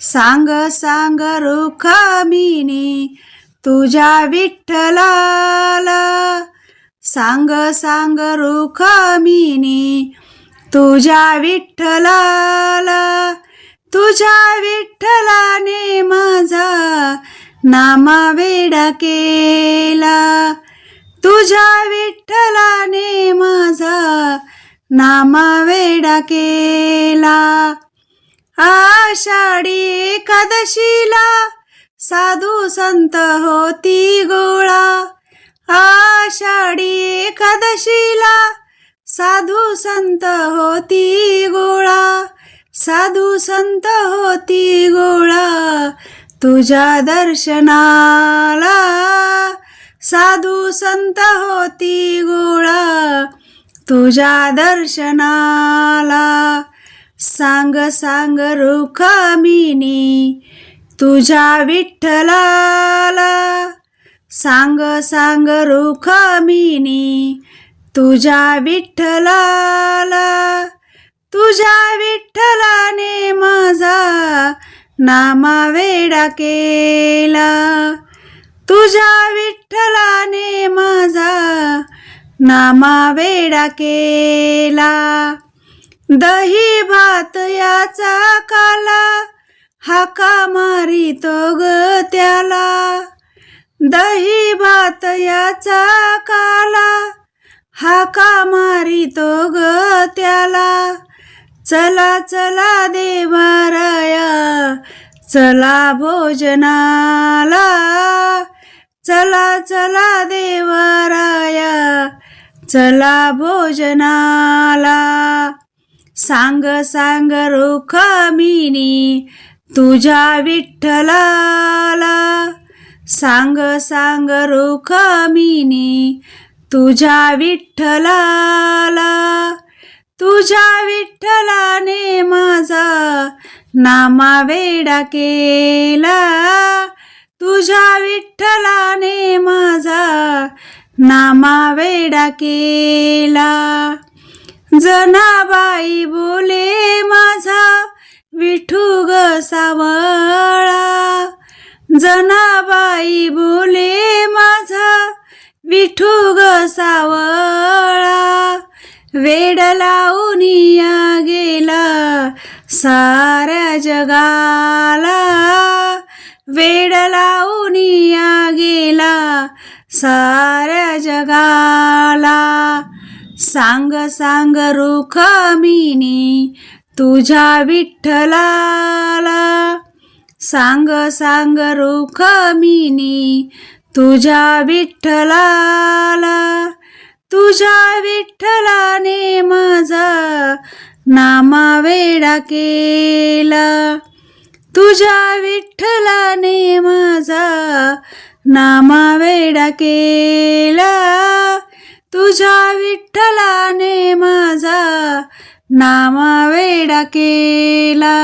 सांग सांग रुखामिनी तुझ्या विठ्ठलाला. सांग सांग रुखामिनी तुझ्या विठ्ठलाला. तुझ्या विठ्ठलाने माझा नामा वेडा केला. तुझ्या विठ्ठलाने माझा नामा वेडा केला. आषाढी एकादशीला साधू संत होती गोळा. आषाढी एकादशीला साधू संत होती गोळा. साधू संत होती गोळा तुझ्या दर्शनाला. साधू संत होती गोळा तुझ्या दर्शनाला. सांग सांग रुखामिनी तुझ्या विठ्ठलाला. सांग सांग रुखामिनी तुझ्या विठ्ठलाला. तुझ्या विठ्ठलाने माझा नामा वेडा केला. तुझ्या विठ्ठलाने माझा नामा वेडा केला. दही भात याचा काला हाका मारितो ग त्याला. दही भात याचा काला हाका मारितो ग त्याला. चला चला देवाराया चला भोजनाला. चला चला देवाराया चला भोजनाला. सांग सांग रुखामिनी तुझ्या विठ्ठलाला. सांग सांग रुखामिनी तुझ्या विठ्ठलाला. तुझ्या विठ्ठलाने माझा नामा वेडा केला. तुझ्या विठ्ठलाने माझा नामा वेडा केला. जनाबाई बोले माझा विठू ग सावळा. जनाबाई बोले माझा विठू ग सावळा. वेड लावून गेला साऱ्या जगाला. वेड लावून गेला साऱ्या जगाला. सांग सांग रुखामिनी तुझ्या विठ्ठलाला. सांग सांग रुखामिनी तुझ्या विठ्ठलाला. तुझ्या विठ्ठलाने माझा नामा वेडा केला. तुझ्या विठ्ठलाने माझा नामा वेडा केला. तुझ्या विठ्ठलाने माझा नामा वेडा केला.